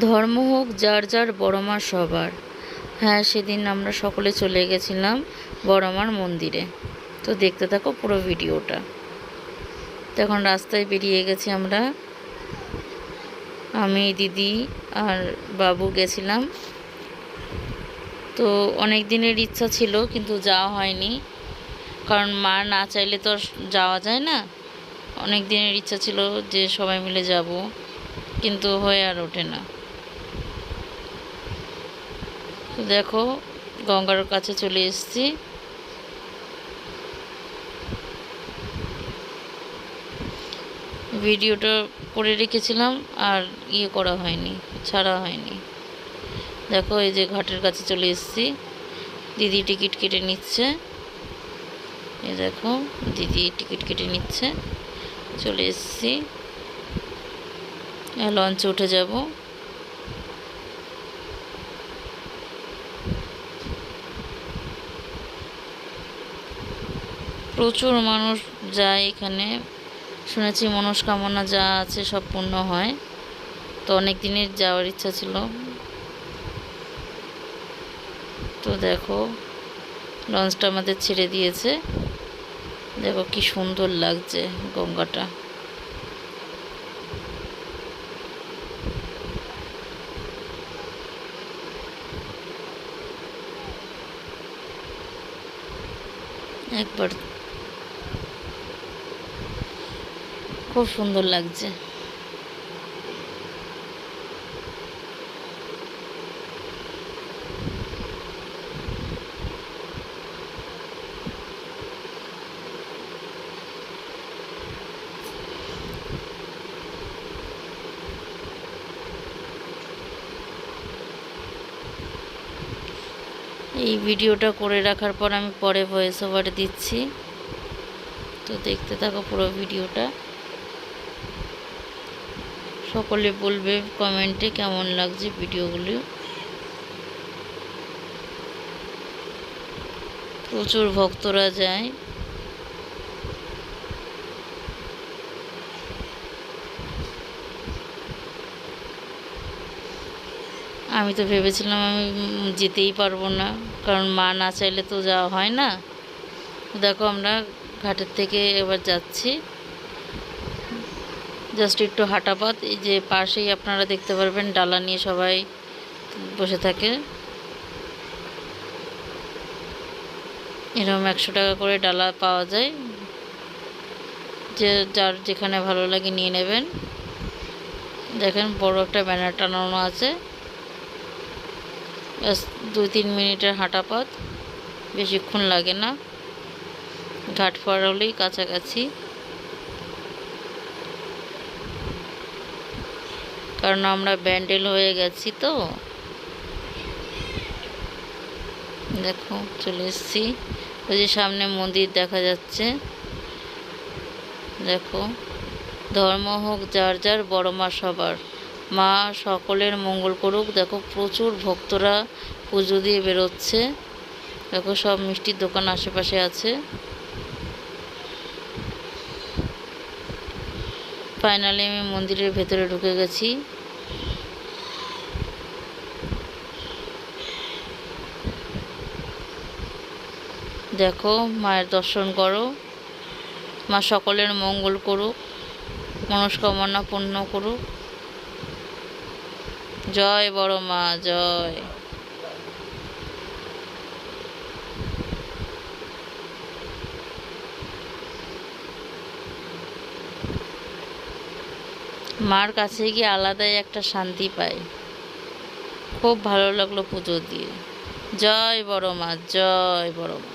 ধর্ম হোক, যার যার বড় মা সবার। হ্যাঁ সেদিন আমরা সকলে চলে গেছিলাম বড় মার মন্দিরে। তো দেখতে থাকো পুরো ভিডিওটা। তখন রাস্তায় বেরিয়ে গেছি আমরা। আমি, দিদি আর বাবু গেছিলাম। তো অনেক দিনের ইচ্ছা ছিল, কিন্তু যাওয়া হয়নি। কারণ মা না চাইলে তো যাওয়া যায় না। অনেক দিনের ইচ্ছা ছিল যে সবাই মিলে যাব, কিন্তু হয়ে আর ওঠে না। তো দেখো, গঙ্গার কাছে চলে এসেছি। ভিডিওটা করে রেখেছিলাম আর ইয়ে করা হয়নি, ছাড়া হয়নি। দেখো, এই যে ঘাটের কাছে চলে এসেছি। দিদি টিকিট কেটে নিচ্ছে। এই দেখো, দিদি টিকিট কেটে নিচ্ছে। চলে এসেছি। লঞ্চে উঠে যাব। প্রচুর মানুষ যায় এখানে। শুনেছি মনস্কামনা যা আছে সব পূর্ণ হয়। তো অনেক দিনের যাওয়ার ইচ্ছা ছিল। তো দেখো, লঞ্চটা আমাদের ছেড়ে দিয়েছে। দেখো কি সুন্দর লাগছে গঙ্গাটা। একবার খুব সুন্দর লাগছে। এই ভিডিওটা করে রাখার পর আমি পরে ভয়েস ওভার দিচ্ছি। তো দেখতে থাকো পুরো ভিডিওটা। সকলে বলবে কমেন্টে কেমন লাগছে ভিডিওগুলো। প্রচুর ভক্তরা যায়। আমি তো ভেবেছিলাম আমি যেতেই পারব না, কারণ মা না চাইলে তো যাওয়া হয় না। দেখো আমরা ঘাটের থেকে এবার যাচ্ছি। জাস্ট একটু হাঁটা পথ, এই যে পাশেই আপনারা দেখতে পারবেন ডালা নিয়ে সবাই বসে থাকে। এরকম একশো টাকা করে ডালা পাওয়া যায়। যে যার যেখানে ভালো লাগে নিয়ে নেবেন। দেখেন বড় একটা ব্যানার টানানো আছে। ব্যাস, দুই তিন মিনিটের হাঁটা পথ। বেশিক্ষণ লাগে না। ঘাট পার হলেই কাছাকাছি। কারণ আমরা ব্যান্ডেল হয়ে গেছি তো। দেখো, চলে এসেছি। ওই যে সামনে মন্দির দেখা যাচ্ছে। দেখো, ধর্ম হোক, যার যার, বড় মা সবার। মা সকলের মঙ্গল করুক। দেখো, প্রচুর ভক্তরা পুজো দিয়ে বেরোচ্ছে। দেখো, সব মিষ্টির দোকান আশেপাশে আছে। ফাইনালি আমি মন্দিরের ভেতরে ঢুকে গেছি। দেখো, মায়ের দর্শন করো। মা সকলের মঙ্গল করুক, মনস্কামনা পূর্ণ করুক। জয় বড় মা, জয়। মার কাছে গিয়ে আলাদাই একটা শান্তি পাই। খুব ভালো লাগল পুজো দিয়ে। জয় বড় মা, জয় বড় মা।